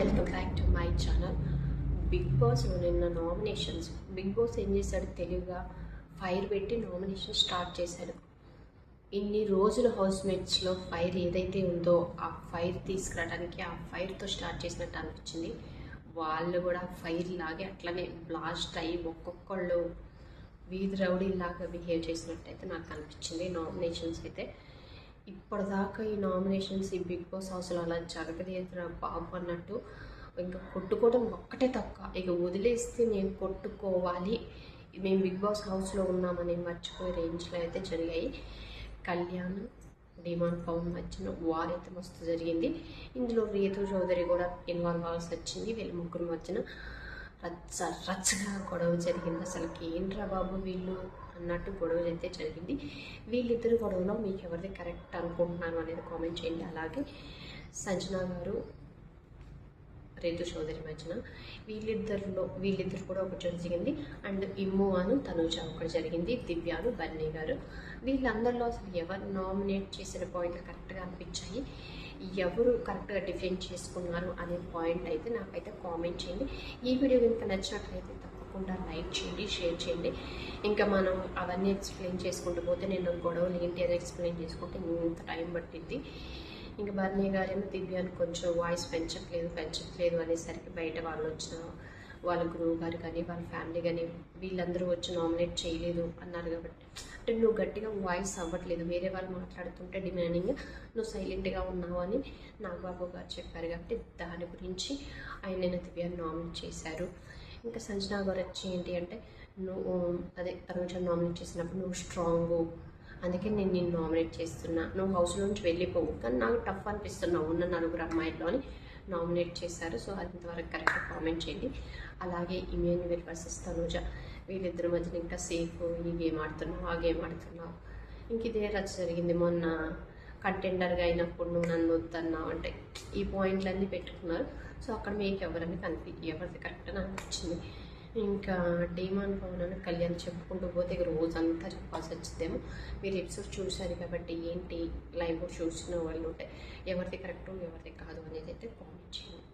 Welcome back to my channel. Big బాస్లో నిన్న nominations. Big boss ఏం చేశాడు తెలివిగా ఫైర్ పెట్టి నామినేషన్ స్టార్ట్ చేశాడు. ఇన్ని రోజుల హౌస్మేట్స్లో ఫైర్ ఏదైతే ఉందో ఆ ఫైర్ తీసుకురావడానికి ఆ ఫైర్తో స్టార్ట్ చేసినట్టు అనిపించింది. వాళ్ళు కూడా ఫైర్ లాగే అట్లనే బ్లాస్ట్ అయ్యి ఒక్కొక్కళ్ళు వీధి రౌడీలాగా బిహేవ్ చేసినట్టయితే నాకు అనిపించింది నామినేషన్స్ అయితే. ఇప్పటిదాకా ఈ నామినేషన్స్ ఈ బిగ్ బాస్ హౌస్లో అలా జరగలేదురా బాబు అన్నట్టు ఇంకా కొట్టుకోవడం ఒక్కటే తక్కువ ఇక వదిలేస్తే నేను కొట్టుకోవాలి. మేము బిగ్ బాస్ హౌస్లో ఉన్నామని మర్చిపోయే రేంజ్లో అయితే జరిగాయి. కళ్యాణ్ డిమాండ్ పవన్ మధ్యన వార్ అయితే మస్తు జరిగింది. ఇందులో రీతు చౌదరి కూడా ఇన్వాల్వ్ అవ్వాల్సి వచ్చింది. వీళ్ళ ముగ్గురు మధ్యన రచ్చ రచ్చగా గొడవ జరిగింది. అసలుకి ఏంట్రా బాబు వీళ్ళు? అన్నట్టు గొడవలు అయితే జరిగింది. వీళ్ళిద్దరు గొడవలో మీకు ఎవరిది కరెక్ట్ అనుకుంటున్నాను అనేది కామెంట్ చేయండి. అలాగే సంజన గారు రేతు చౌదరి మధ్యన వీళ్ళిద్దరిలో వీళ్ళిద్దరు కూడా ఒకటి జరిగింది. అండ్ ఇమ్ము అను తనూజ ఒకటి జరిగింది. దివ్యాను బన్నీ గారు. వీళ్ళందరిలో అసలు ఎవరు నామినేట్ చేసిన పాయింట్లు కరెక్ట్గా అనిపించాయి? ఎవరు కరెక్ట్గా డిఫెండ్ చేసుకున్నారు అనే పాయింట్ అయితే నాకైతే కామెంట్ చేయండి. ఈ వీడియో కనుక నచ్చినట్లయితే తప్పకుండా లైక్ చేయండి షేర్ చేయండి. ఇంకా మనం అవన్నీ ఎక్స్ప్లెయిన్ చేసుకుంటూ పోతే నేను గొడవలు ఏంటి అని ఎక్స్ప్లెయిన్ చేసుకుంటే ఇంత టైం పట్టింది ఇంకా బర్నీ గారేమో దివ్యాన్ని కొంచెం వాయిస్ పెంచట్లేదు పెంచట్లేదు అనేసరికి బయట వాళ్ళు వచ్చిన వాళ్ళ గురువు గారు కానీ వాళ్ళ ఫ్యామిలీ కానీ వీళ్ళందరూ వచ్చి నామినేట్ చేయలేదు అన్నారు కాబట్టి. అంటే నువ్వు గట్టిగా వాయిస్ అవ్వట్లేదు వేరే వాళ్ళు మాట్లాడుతుంటే డిమాండింగ్ నువ్వు సైలెంట్గా ఉన్నావు అని నాగబాబు గారు చెప్పారు కాబట్టి దాని గురించి ఆయన నేను దివ్యాన్ని నామినేట్ చేశారు. ఇంకా సంజనా గారు వచ్చి ఏంటి అంటే నువ్వు అదే తనుజ నామినేట్ చేసినప్పుడు నువ్వు స్ట్రాంగు అందుకే నేను నిన్ను నామినేట్ చేస్తున్నా. నువ్వు హౌస్ నుంచి వెళ్ళిపోవు కానీ నాకు టఫ్ అనిపిస్తున్నావు ఉన్న నలుగురు అమ్మాయిల్లో అని నామినేట్ చేశారు. సో అంతవరకు కరెక్ట్గా కామెంట్ చేయండి. అలాగే ఇమాన్యువల్ వర్సెస్ తనుజ వీళ్ళిద్దరి మధ్యన ఇంకా సేఫ్ ఈ గేమ్ ఆడుతున్నావు ఆ గేమ్ ఆడుతున్నావు. ఇంక ఇదే రచ్చ జరిగింది మొన్న. కంటెండర్గా అయినప్పుడు నువ్వు నన్ను వద్దన్నావు అంటే ఈ పాయింట్లన్నీ పెట్టుకున్నారు. సో అక్కడ మీకు ఎవరని కనిపి ఎవరిది కరెక్ట్ అని అనిపించింది. ఇంకా డీమాన్ పవన్ అని కళ్యాణ్ చెప్పుకుంటూ పోతే ఇక రోజంతా చెప్పాల్సి వచ్చిందేమో. మీరు ఎపిసోడ్ చూశారు కాబట్టి ఏంటి? లైవ్ చూసిన వాళ్ళు ఉంటే ఎవరిది కరెక్ట్ ఎవరిది కాదు అనేది అయితే కామెంట్ చేయండి.